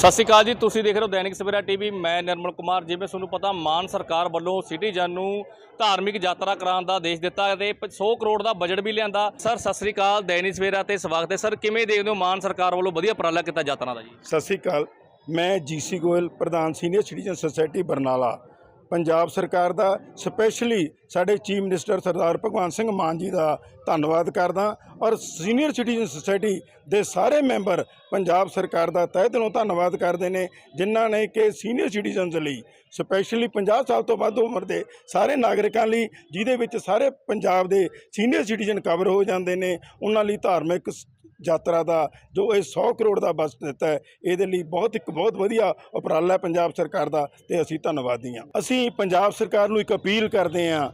ਸਤਿ ਸ਼੍ਰੀ ਅਕਾਲ ਜੀ, ਤੁਸੀਂ ਦੇਖ ਰਹੇ ਹੋ ਦੈਨਿਕ ਸਵੇਰਾ ਟੀਵੀ। ਮੈਂ ਨਿਰਮਲ ਕੁਮਾਰ, ਜਿਵੇਂ ਤੁਹਾਨੂੰ ਪਤਾ, ਮਾਨ ਸਰਕਾਰ ਵੱਲੋਂ ਸਿਟੀਜ਼ਨ ਨੂੰ ਧਾਰਮਿਕ ਯਾਤਰਾ ਕਰਾਉਣ ਦਾ ਆਦੇਸ਼ ਦਿੱਤਾ ਤੇ 100 ਕਰੋੜ ਦਾ ਬਜਟ ਵੀ ਲਿਆਂਦਾ। ਸਰ, ਸਤਿ ਸ਼੍ਰੀ ਅਕਾਲ, ਦੈਨਿਕ ਸਵੇਰਾ ਤੇ ਸਵਾਗਤ ਹੈ। ਸਰ, ਕਿਵੇਂ ਦੇਖਦੇ ਹੋ ਮਾਨ ਸਰਕਾਰ ਵੱਲੋਂ ਵਧੀਆ ਉਪਰਾਲਾ ਕੀਤਾ ਯਾਤਰਾ ਦਾ ਜੀ? ਸਤਿ ਸ੍ਰੀ ਅਕਾਲ, ਮੈਂ ਜੀਸੀ ਗੋਇਲ ਪ੍ਰਧਾਨ senior citizen society Barnala. Punjab ਸਰਕਾਰ ਦਾ ਸਪੈਸ਼ਲੀ ਸਾਡੇ ਚੀਫ ਮਿਨਿਸਟਰ ਸਰਦਾਰ ਭਗਵੰਤ ਸਿੰਘ ਮਾਨ ਜੀ ਦਾ ਧੰਨਵਾਦ ਕਰਦਾ ਔਰ ਸੀਨੀਅਰ ਸਿਟੀਜ਼ਨ ਸੁਸਾਇਟੀ ਦੇ ਸਾਰੇ ਮੈਂਬਰ ਪੰਜਾਬ ਸਰਕਾਰ ਦਾ ਤਹਿ ਦਿਲੋਂ ਧੰਨਵਾਦ ਕਰਦੇ ਨੇ, ਜਿਨ੍ਹਾਂ ਨੇ ਕਿ ਸੀਨੀਅਰ ਸਿਟੀਜ਼ਨਸ ਲਈ ਸਪੈਸ਼ਲੀ 50 ਸਾਲ ਤੋਂ ਵੱਧ ਉਮਰ ਦੇ ਸਾਰੇ ਨਾਗਰਿਕਾਂ ਲਈ, ਜਿਹਦੇ ਵਿੱਚ ਸਾਰੇ ਪੰਜਾਬ ਦੇ ਸੀਨੀਅਰ ਸਿਟੀਜ਼ਨ ਕਵਰ ਹੋ ਜਾਂਦੇ ਨੇ, ਉਹਨਾਂ ਲਈ ਧਾਰਮਿਕ ਸ- ਯਾਤਰਾ ਦਾ, ਜੋ ਇਹ 100 ਕਰੋੜ ਦਾ ਬਜਟ ਦਿੱਤਾ ਹੈ, ਇਹਦੇ ਲਈ ਬਹੁਤ ਇੱਕ ਬਹੁਤ ਵਧੀਆ ਉਪਰਾਲਾ ਹੈ ਪੰਜਾਬ ਸਰਕਾਰ ਦਾ, ਤੇ ਅਸੀਂ ਧੰਨਵਾਦੀ ਹਾਂ। ਅਸੀਂ ਪੰਜਾਬ ਸਰਕਾਰ ਨੂੰ ਇੱਕ ਅਪੀਲ ਕਰਦੇ ਹਾਂ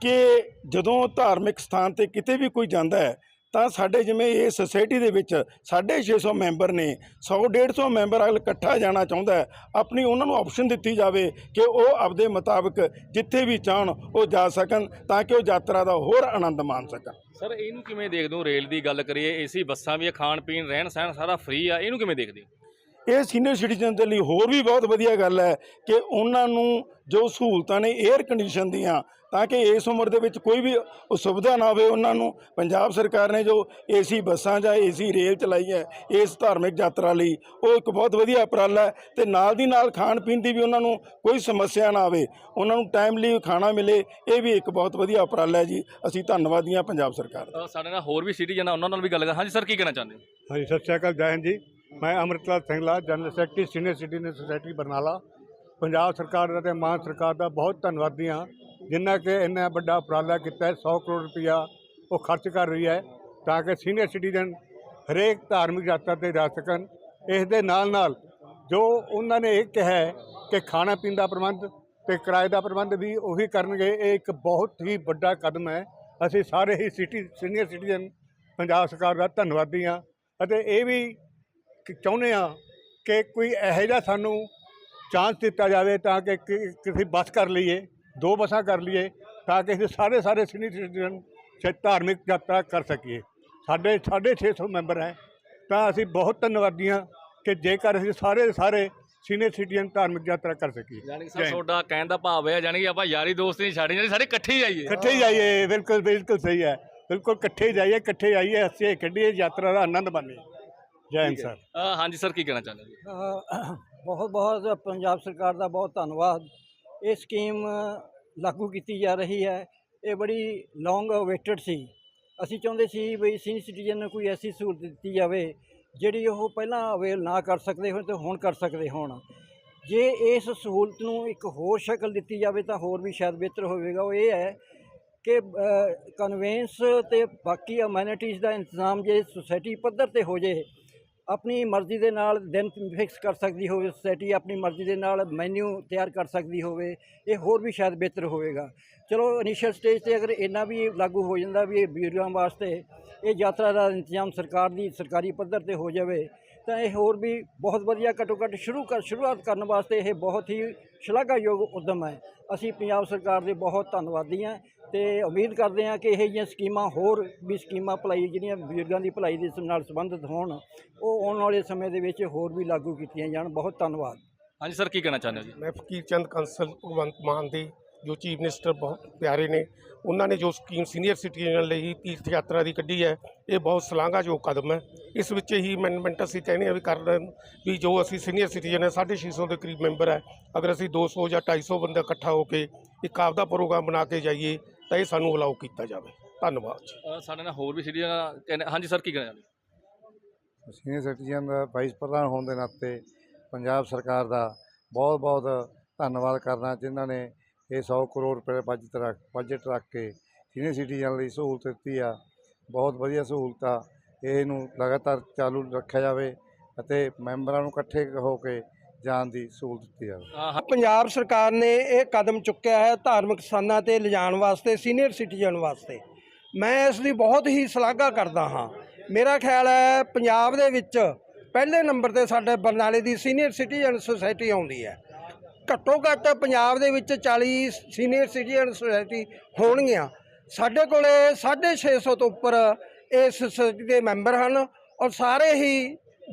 ਕਿ ਜਦੋਂ ਧਾਰਮਿਕ ਸਥਾਨ ਤੇ ਕਿਤੇ ਵੀ ਕੋਈ ਜਾਂਦਾ ਹੈ ਤਾਂ ਸਾਡੇ ਜਿਵੇਂ ਇਹ ਸੁਸਾਇਟੀ ਦੇ ਵਿੱਚ 650 ਮੈਂਬਰ ਨੇ 100 150 ਮੈਂਬਰ ਅਗਲ ਇਕੱਠਾ ਜਾਣਾ ਚਾਹੁੰਦਾ ਆਪਣੀ ਉਹਨਾਂ ਨੂੰ ਆਪਸ਼ਨ ਦਿੱਤੀ ਜਾਵੇ ਕਿ ਉਹ ਆਪਦੇ ਮੁਤਾਬਕ ਜਿੱਥੇ ਵੀ ਚਾਹਣ ਉਹ ਜਾ ਸਕਣ ਤਾਂ ਕਿ ਉਹ ਯਾਤਰਾ ਦਾ ਹੋਰ ਆਨੰਦ ਮਾਣ ਸਕਣ। ਸਰ ਇਹਨੂੰ ਕਿਵੇਂ ਦੇਖਦੇ ਹੋ? ਰੇਲ ਦੀ ਗੱਲ ਕਰੀਏ ਏਸੀ ਬੱਸਾਂ ਵੀ ਆ, ਖਾਣ ਪੀਣ ਰਹਿਣ ਸਹਿਣ ਸਾਰਾ ਫ੍ਰੀ ਆ ਇਹਨੂੰ ਕਿਵੇਂ ਦੇਖਦੇ ਹੋ? ਇਹ ਸੀਨੀਅਰ ਸਿਟੀਜ਼ਨ ਦੇ ਲਈ ਹੋਰ ਵੀ ਬਹੁਤ ਵਧੀਆ ਗੱਲ ਹੈ ਕਿ ਉਹਨਾਂ ਨੂੰ ਜੋ ਸਹੂਲਤਾਂ ਨੇ 에ਅਰ ਕੰਡੀਸ਼ਨ ਦੀਆਂ ਤਾਂ ਕਿ ਇਸ ਉਮਰ ਦੇ ਵਿੱਚ ਕੋਈ ਵੀ ਅਸੁਵਿਧਾ ਨਾ ਹੋਵੇ ਉਹਨਾਂ ਨੂੰ। ਪੰਜਾਬ ਸਰਕਾਰ ਨੇ ਜੋ ਏਸੀ ਬੱਸਾਂ ਜਾਂ ਏਸੀ ਰੇਲ ਚਲਾਈ ਹੈ ਇਸ ਧਾਰਮਿਕ ਯਾਤਰਾ ਲਈ ਉਹ ਇੱਕ ਬਹੁਤ ਵਧੀਆ ਉਪਰਾਲਾ ਹੈ ਤੇ ਨਾਲ ਦੀ ਨਾਲ ਖਾਣ ਪੀਣ ਦੀ ਵੀ ਉਹਨਾਂ ਨੂੰ ਕੋਈ ਸਮੱਸਿਆ ਨਾ ਆਵੇ। ਉਹਨਾਂ ਨੂੰ ਟਾਈਮਲੀ ਖਾਣਾ ਮਿਲੇ ਇਹ ਵੀ ਇੱਕ ਬਹੁਤ ਵਧੀਆ ਉਪਰਾਲਾ ਹੈ ਜੀ। ਅਸੀਂ ਧੰਨਵਾਦੀ ਹਾਂ ਪੰਜਾਬ ਸਰਕਾਰ ਦਾ। ਸਾਡੇ ਨਾਲ ਹੋਰ ਵੀ ਸਿਟੀਜ਼ਨ ਆ ਉਹਨਾਂ ਨਾਲ ਵੀ ਗੱਲ ਕਰ ਹਾਂਜੀ ਸਰ ਕੀ ਕਹਿਣਾ ਚਾਹੁੰਦੇ ਹੋ? ਹਾਂਜੀ ਸਤਿ ਸ਼੍ਰੀ ਅਕਾਲ ਜੈ ਹਿੰਦ ਜੀ। ਮੈਂ Amritlal Singla general secretary senior citizen society Barnala. Punjab ਸਰਕਾਰ ਦਾ ਤੇ ਮਾਨ ਸਰਕਾਰ ਦਾ ਬਹੁਤ ਧੰਨਵਾਦੀ ਹਾਂ। ਜਿੰਨਾ ਕਿ ਇੰਨਾ ਵੱਡਾ ਉਪਰਾਲਾ ਕੀਤਾ ਹੈ 100 ਕਰੋੜ ਰੁਪਇਆ ਉਹ ਖਰਚ ਕਰ ਰਹੀ ਹੈ ਤਾਂ ਕਿ ਸੀਨੀਅਰ ਸਿਟੀਜ਼ਨ ਹਰੇਕ ਧਾਰਮਿਕ ਯਾਤਰਾ ਤੇ ਜਾ ਸਕਣ ਇਸ ਦੇ ਨਾਲ ਨਾਲ ਜੋ ਉਹਨਾਂ ਨੇ ਇਹ ਕਿਹਾ ਕਿ ਖਾਣਾ ਪੀਣ ਦਾ ਪ੍ਰਬੰਧ ਤੇ ਕਿਰਾਏ ਦਾ ਪ੍ਰਬੰਧ ਵੀ ਉਹੀ ਕਰਨਗੇ, ਇਹ ਇੱਕ ਬਹੁਤ ਹੀ ਵੱਡਾ ਕਦਮ ਹੈ। ਅਸੀਂ ਸਾਰੇ ਹੀ ਸਿਟੀ ਸੀਨੀਅਰ ਸਿਟੀਜ਼ਨ ਪੰਜਾਬ ਸਰਕਾਰ ਦਾ ਧੰਨਵਾਦੀ ਹਾਂ ਅਤੇ ਇਹ ਵੀ ਚਾਹੁੰਦੇ ਹਾਂ ਕਿ ਕੋਈ ਇਹੋ ਜਿਹਾ ਸਾਨੂੰ ਚਾਂਸ ਦਿੱਤਾ ਜਾਵੇ ਤਾਂ ਕਿ ਕਿ- ਕਿਸੇ ਬੱਸ ਕਰ ਲਈਏ। ਦੋ ਬੱਸਾਂ ਕਰ ਲਈਏ ਤਾਂ ਕਿ ਅਸੀਂ ਸਾਰੇ ਸਾਰੇ ਸੀਨੀਅਰ ਸਿਟੀਜ਼ਨ ਛੇ ਧਾਰਮਿਕ ਯਾਤਰਾ ਕਰ ਸਕੀਏ। ਸਾਡੇ 650 ਮੈਂਬਰ ਹੈ। ਤਾਂ ਅਸੀਂ ਬਹੁਤ ਧੰਨਵਾਦੀ ਹਾਂ ਕਿ ਜੇਕਰ ਅਸੀਂ ਸਾਰੇ ਸਾਰੇ ਸੀਨੀਅਰ ਸਿਟੀਜ਼ਨ ਧਾਰਮਿਕ ਯਾਤਰਾ ਕਰ ਸਕੀਏ। ਯਾਨੀ ਸਰ। ਤੁਹਾਡਾ ਕਹਿਣ ਦਾ ਭਾਵ ਹੈ ਯਾਨੀ ਕਿ ਆਪਾਂ ਯਾਰੀ ਦੋਸਤੀ ਨਹੀਂ ਛੱਡਣੀ ਯਾਨੀ ਸਾਰੇ ਇਕੱਠੇ ਹੀ ਜਾਈਏ ਇਕੱਠੇ ਹੀ ਜਾਈਏ ਬਿਲਕੁਲ ਬਿਲਕੁਲ ਸਹੀ ਹੈ। ਬਿਲਕੁਲ ਇਕੱਠੇ ਜਾਈਏ ਇਕੱਠੇ ਆਈਏ ਅਸੀਂ ਖੇਡੀਏ ਯਾਤਰਾ ਦਾ ਆਨੰਦ ਮਾਣੀਏ। ਜੈ ਹਿੰਦ ਸਰ। ਹਾਂਜੀ ਸਰ ਕੀ ਕਹਿਣਾ ਚਾਹੁੰਦੇ ਬਹੁਤ ਬਹੁਤ ਪੰਜਾਬ ਸਰਕਾਰ ਦਾ ਬਹੁਤ ਧੰਨਵਾਦ। ਇਹ ਸਕੀਮ ਲਾਗੂ ਕੀਤੀ ਜਾ ਰਹੀ ਹੈ। ਇਹ ਬੜੀ ਲੌਂਗ ਅਵੇਟਡ ਸੀ। ਅਸੀਂ ਚਾਹੁੰਦੇ ਸੀ ਵੀ ਸੀਨੀਅਰ ਸਿਟੀਜ਼ਨ ਨੂੰ ਕੋਈ ਐਸੀ ਸਹੂਲਤ ਦਿੱਤੀ ਜਾਵੇ, ਜਿਹੜੀ ਉਹ ਪਹਿਲਾਂ ਅਵੇਲ ਨਾ ਕਰ ਸਕਦੇ ਹੋਣ ਤੇ ਹੁਣ ਕਰ ਸਕਦੇ ਹੋਣ। ਜੇ ਇਸ ਸਹੂਲਤ ਨੂੰ ਇੱਕ ਹੋਰ ਸ਼ਕਲ ਦਿੱਤੀ ਜਾਵੇ ਤਾਂ ਹੋਰ ਵੀ ਸ਼ਾਇਦ ਬਿਹਤਰ ਹੋਵੇਗਾ। ਉਹ ਇਹ ਹੈ ਕਿ ਕਨਵੈਂਸ ਤੇ ਬਾਕੀ ਅਮੈਨਿਟੀਜ਼ ਦਾ ਇੰਤਜ਼ਾਮ ਜੇ ਸੁਸਾਇਟੀ ਪੱਧਰ ਤੇ ਹੋ ਜੇ ਆਪਣੀ ਮਰਜ਼ੀ ਦੇ ਨਾਲ ਦਿਨ ਫਿਕਸ ਕਰ ਸਕਦੀ ਹੋਵੇ ਸੋਸਾਇਟੀ ਆਪਣੀ ਮਰਜ਼ੀ ਦੇ ਨਾਲ ਮੈਨੂ ਤਿਆਰ ਕਰ ਸਕਦੀ ਹੋਵੇ, ਇਹ ਹੋਰ ਵੀ ਸ਼ਾਇਦ ਬਿਹਤਰ ਹੋਵੇਗਾ। ਚਲੋ ਇਨੀਸ਼ੀਅਲ ਸਟੇਜ ਤੇ ਅਗਰ ਇੰਨਾ ਵੀ ਲਾਗੂ ਹੋ ਜਾਂਦਾ ਵੀ ਇਹ ਬਜ਼ੁਰਗਾਂ ਵਾਸਤੇ ਇਹ ਯਾਤਰਾ ਦਾ ਇੰਤਜ਼ਾਮ ਸਰਕਾਰ ਦੀ, ਸਰਕਾਰੀ ਪੱਧਰ ਤੇ ਹੋ ਜਾਵੇ ਤਾਂ ਇਹ ਹੋਰ ਵੀ ਬਹੁਤ ਵਧੀਆ ਘੱਟੋ ਘੱਟ ਸ਼ੁਰੂ ਕਰ ਸ਼ੁਰੂਆਤ ਕਰਨ ਵਾਸਤੇ ਇਹ ਬਹੁਤ ਹੀ ਸ਼ਲਾਘਾਯੋਗ ਉਦਮ ਹੈ। ਅਸੀਂ ਪੰਜਾਬ ਸਰਕਾਰ ਦੇ ਬਹੁਤ ਧੰਨਵਾਦੀ ਹਾਂ ਤੇ ਉਮੀਦ ਕਰਦੇ ਹਾਂ ਕਿ ਇਹ ਜਿਹੀਆਂ ਸਕੀਮਾਂ ਹੋਰ ਵੀ ਸਕੀਮਾਂ ਭਲਾਈ ਜਿਹੜੀਆਂ ਬਜ਼ੁਰਗਾਂ ਦੀ ਭਲਾਈ ਦੇ ਨਾਲ ਸੰਬੰਧਿਤ ਹੋਣ ਉਹ ਆਉਣ ਵਾਲੇ ਸਮੇਂ ਦੇ ਵਿੱਚ ਹੋਰ ਵੀ ਲਾਗੂ ਕੀਤੀਆਂ ਜਾਣ। ਬਹੁਤ ਧੰਨਵਾਦ। ਹਾਂਜੀ ਸਰ ਕੀ ਕਹਿਣਾ ਚਾਹੁੰਦੇ ਹੋ ਜੀ? ਮੈਂ ਫਕੀਰ ਚੰਦ ਕੰਸਲ ਭਗਵੰਤ ਮਾਨ ਦੀ ਜੋ ਚੀਫ ਮਿਨਿਸਟਰ ਬਹੁਤ ਪਿਆਰੇ ਨੇ ਉਹਨਾਂ ਨੇ ਜੋ ਸਕੀਮ ਸੀਨੀਅਰ ਸਿਟੀਜ਼ਨ ਲਈ ਤੀਰਥ ਯਾਤਰਾ ਦੀ ਕੱਢੀ ਹੈ ਇਹ ਬਹੁਤ ਸ਼ਲਾਘਾਯੋਗ ਕਦਮ ਹੈ। ਇਸ ਵਿੱਚ ਹੀ ਅਮੈਂਡਮੈਂਟ ਅਸੀਂ ਕਹਿੰਦੇ ਹਾਂ ਵੀ ਕਰ ਲੈਣ ਵੀ ਜੋ ਅਸੀਂ ਸੀਨੀਅਰ ਸਿਟੀਜ਼ਨ ਹੈ 650 ਦੇ ਕਰੀਬ ਮੈਂਬਰ ਹੈ ਅਗਰ ਅਸੀਂ 200 ਜਾਂ 250 ਬੰਦਾ ਇਕੱਠਾ ਹੋ ਕੇ ਇੱਕ ਆਪਦਾ ਪ੍ਰੋਗਰਾਮ ਬਣਾ ਕੇ ਜਾਈਏ ਤਾਂ ਇਹ ਸਾਨੂੰ ਅਲਾਉ ਕੀਤਾ ਜਾਵੇ। ਧੰਨਵਾਦ ਸਾਡੇ ਨਾਲ ਹੋਰ ਵੀ ਸਿਟੀ ਕਹਿੰਦੇ ਹਾਂਜੀ ਸਰ ਕੀ ਕਹਿਣਾ ਚਾਹੁੰਦੇ? ਸੀਨੀਅਰ ਸਿਟੀਜ਼ਨ ਦਾ ਵਾਈਸ ਪ੍ਰਧਾਨ ਹੋਣ ਦੇ ਨਾਤੇ ਪੰਜਾਬ ਸਰਕਾਰ ਦਾ ਬਹੁਤ ਬਹੁਤ ਧੰਨਵਾਦ ਕਰਨਾ ਜਿਨ੍ਹਾਂ ਨੇ ਇਹ 100 ਕਰੋੜ ਰੁਪਏ ਬਜਟ ਰੱਖ ਬਜਟ ਰੱਖ ਕੇ ਸੀਨੀਅਰ ਸਿਟੀਜ਼ਨ ਲਈ ਸਹੂਲਤ ਦਿੱਤੀ ਆ। ਬਹੁਤ ਵਧੀਆ ਸਹੂਲਤ ਆ। ਇਹਨੂੰ ਲਗਾਤਾਰ ਚਾਲੂ ਰੱਖਿਆ ਜਾਵੇ ਅਤੇ ਮੈਂਬਰਾਂ ਨੂੰ ਇਕੱਠੇ ਹੋ ਕੇ ਜਾਣ ਦੀ ਸਹੂਲਤ ਦਿੱਤੀ ਜਾਵੇ। ਪੰਜਾਬ ਸਰਕਾਰ ਨੇ ਇਹ ਕਦਮ ਚੁੱਕਿਆ ਹੈ ਧਾਰਮਿਕ ਸਥਾਨਾਂ ਤੇ ਲਿਜਾਣ ਵਾਸਤੇ ਸੀਨੀਅਰ ਸਿਟੀਜ਼ਨ ਵਾਸਤੇ। ਮੈਂ ਇਸ ਦੀ ਬਹੁਤ ਹੀ ਸ਼ਲਾਘਾ ਕਰਦਾ ਹਾਂ। ਮੇਰਾ ਖਿਆਲ ਹੈ ਪੰਜਾਬ ਦੇ ਵਿੱਚ ਪਹਿਲੇ ਨੰਬਰ ਤੇ ਸਾਡੇ ਬਰਨਾਲੇ ਦੀ ਸੀਨੀਅਰ ਸਿਟੀਜ਼ਨ ਸੁਸਾਇਟੀ ਆਉਂਦੀ ਹੈ। ਘੱਟੋ ਘੱਟ ਪੰਜਾਬ ਦੇ ਵਿੱਚ 40 ਸੀਨੀਅਰ ਸਿਟੀਜ਼ਨ ਸੁਸਾਇਟੀ ਹੋਣਗੀਆਂ। ਸਾਡੇ ਕੋਲੇ 650 ਤੋਂ ਉੱਪਰ ਇਸ ਸੁਸਾਇਟੀ ਦੇ ਮੈਂਬਰ ਹਨ ਔਰ ਸਾਰੇ ਹੀ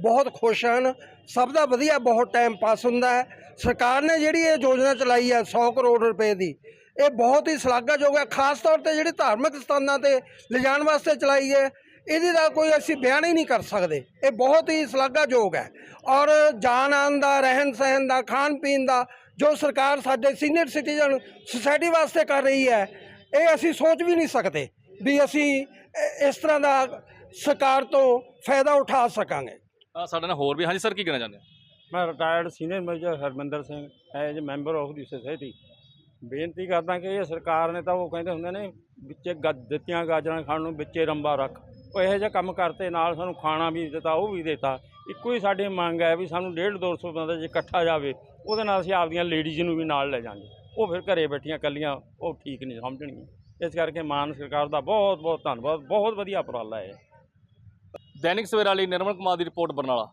ਬਹੁਤ ਖੁਸ਼ ਹਨ। ਸਭ ਦਾ ਵਧੀਆ ਬਹੁਤ ਟਾਈਮ ਪਾਸ ਹੁੰਦਾ ਹੈ। ਸਰਕਾਰ ਨੇ ਜਿਹੜੀ ਇਹ ਯੋਜਨਾ ਚਲਾਈ ਹੈ 100 ਕਰੋੜ ਰੁਪਏ ਦੀ, ਇਹ ਬਹੁਤ ਹੀ ਸ਼ਲਾਘਾਯੋਗ ਹੈ। ਖਾਸ ਤੌਰ ਤੇ ਜਿਹੜੀ ਧਾਰਮਿਕ ਸਥਾਨਾਂ ਤੇ ਲਿਜਾਣ ਵਾਸਤੇ ਚਲਾਈ ਹੈ, ਇਹਦੇ ਦਾ ਕੋਈ ਅਸੀਂ ਬਿਆਨ ਹੀ ਨਹੀਂ ਕਰ ਸਕਦੇ। ਇਹ ਬਹੁਤ ਹੀ ਸ਼ਲਾਘਾਯੋਗ ਹੈ। ਔਰ ਜਾਨ ਆਉਣ ਦਾ ਰਹਿਣ ਸਹਿਣ ਦਾ ਖਾਣ ਪੀਣ ਦਾ ਜੋ ਸਰਕਾਰ ਸਾਡੇ ਸੀਨੀਅਰ ਸਿਟੀਜ਼ਨ ਸੁਸਾਇਟੀ ਵਾਸਤੇ ਕਰ ਰਹੀ ਹੈ ਇਹ ਅਸੀਂ ਸੋਚ ਵੀ ਨਹੀਂ ਸਕਦੇ ਵੀ ਅਸੀਂ ਇਸ ਤਰ੍ਹਾਂ ਦਾ ਸਰਕਾਰ ਤੋਂ ਫਾਇਦਾ ਉਠਾ ਸਕਾਂਗੇ। ਅ, ਸਾਡੇ ਨਾਲ ਹੋਰ ਵੀ ਹਾਂਜੀ ਸਰ ਕੀ ਕਹਿਣਾ ਚਾਹੁੰਦੇ ਮੈਂ retired senior major Harminder Singh as member of the society ਬੇਨਤੀ ਕਰਦਾ ਕਿ ਇਹ ਸਰਕਾਰ ਨੇ ਤਾਂ ਉਹ ਕਹਿੰਦੇ ਹੁੰਦੇ ਨੇ ਵਿੱਚੇ ਗੱਜ ਦਿੱਤੀਆਂ ਗਾਜਰਾਂ ਖਾਣ ਨੂੰ ਵਿੱਚੇ ਰੰਬਾ ਰੱਖ। ਉਹ ਇਹੋ ਜਿਹਾ ਕੰਮ ਕਰਤੇ ਨਾਲ ਸਾਨੂੰ ਖਾਣਾ ਵੀ ਦਿੱਤਾ ਉਹ ਵੀ ਦਿੱਤਾ। ਇੱਕੋ ਹੀ ਸਾਡੀ ਮੰਗ ਹੈ ਵੀ ਸਾਨੂੰ 1.5 200 ਬੰਦਾ ਜੇ ਇਕੱਠਾ ਜਾਵੇ, ਉਹਦੇ ਨਾਲ ਅਸੀਂ ਆਪਦੀਆਂ ਲੇਡੀਜ਼ ਨੂੰ ਵੀ ਨਾਲ ਲੈ ਜਾਾਂਗੇ ਉਹ ਫਿਰ ਘਰੇ ਬੈਠੀਆਂ ਕੱਲੀਆਂ ਉਹ ਠੀਕ ਨਹੀਂ ਸਮਝਣਗੀਆਂ। ਇਸ ਕਰਕੇ ਮਾਨ ਸਰਕਾਰ ਦਾ ਬਹੁਤ ਬਹੁਤ ਧੰਨਵਾਦ, ਬਹੁਤ ਵਧੀਆ ਉਪਰਾਲਾ ਹੈ ਇਹ। ਦੈਨਿਕ ਸਵੇਰਾ ਲਈ ਨਿਰਮਲ ਕੁਮਾਰ ਦੀ ਰਿਪੋਰਟ ਬਰਨਾਲਾ।